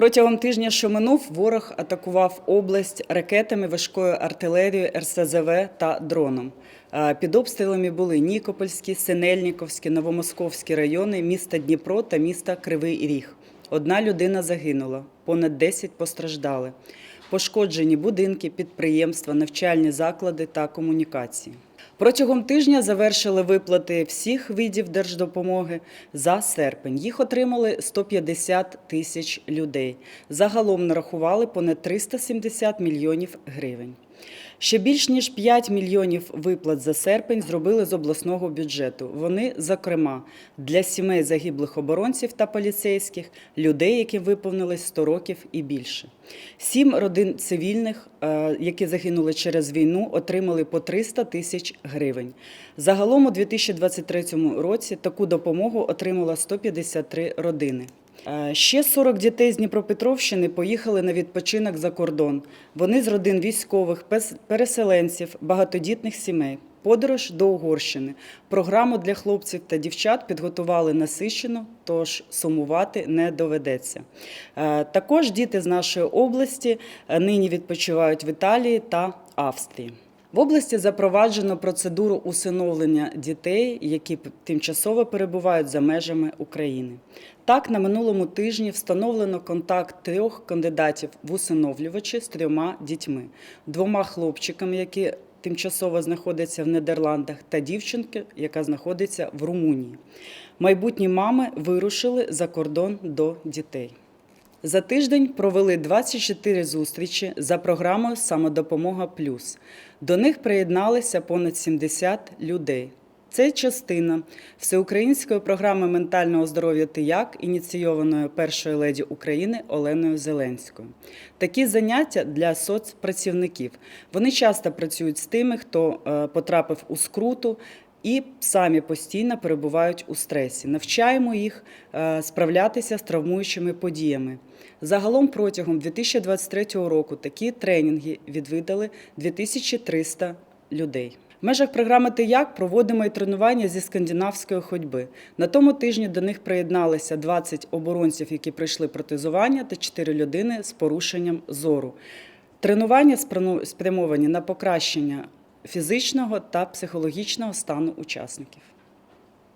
Протягом тижня, що минув, ворог атакував область ракетами, важкою артилерією, РСЗВ та дроном. Під обстрілами були Нікопольські, Синельніковські, Новомосковські райони, міста Дніпро та міста Кривий Ріг. Одна людина загинула, понад 10 постраждали. Пошкоджені будинки, підприємства, навчальні заклади та комунікації. Протягом тижня завершили виплати всіх видів держдопомоги за серпень. Їх отримали 150 тисяч людей. Загалом нарахували понад 370 мільйонів гривень. Ще більш ніж 5 мільйонів виплат за серпень зробили з обласного бюджету. Вони, зокрема, для сімей загиблих оборонців та поліцейських, людей, яким виповнилось 100 років і більше. Сім родин цивільних, е, які загинули через війну, отримали по 300 тисяч гривень. Загалом у 2023 році таку допомогу отримало 153 родини. Е, Ще 40 дітей з Дніпропетровщини поїхали на відпочинок за кордон. Вони з родин військових, переселенців, багатодітних сімей. Подорож до Угорщини. Програму для хлопців та дівчат підготували насичено, тож сумувати не доведеться. Е, Також діти з нашої області е, нині відпочивають в Італії та Австрії. В області запроваджено процедуру усиновлення дітей, які тимчасово перебувають за межами України. Так, на минулому тижні встановлено контакт трьох кандидатів в усиновлювачі з трьома дітьми: двома хлопчиками, які тимчасово знаходяться в Нідерландах, та дівчинки, яка знаходиться в Румунії. Майбутні мами вирушили за кордон до дітей. За тиждень провели 24 зустрічі за програмою Самодопомога Плюс. До них приєдналися понад 70 людей. Це частина всеукраїнської програми ментального здоров'я «Ти як», ініційованої першою леді України Оленою Зеленською. Такі заняття для соцпрацівників. Вони часто працюють з тими, хто е, потрапив у скруту, і самі постійно перебувають у стресі. Навчаємо їх е, справлятися з травмуючими подіями. Загалом протягом 2023 року такі тренінги відвідали 2300 людей. В межах програми «Ти як» проводимо і тренування зі скандинавської ходьби. На тому тижні до них приєдналися 20 оборонців, які пройшли протезування, та 4 людини з порушенням зору. Тренування спрямовані на покращення фізичного та психологічного стану учасників.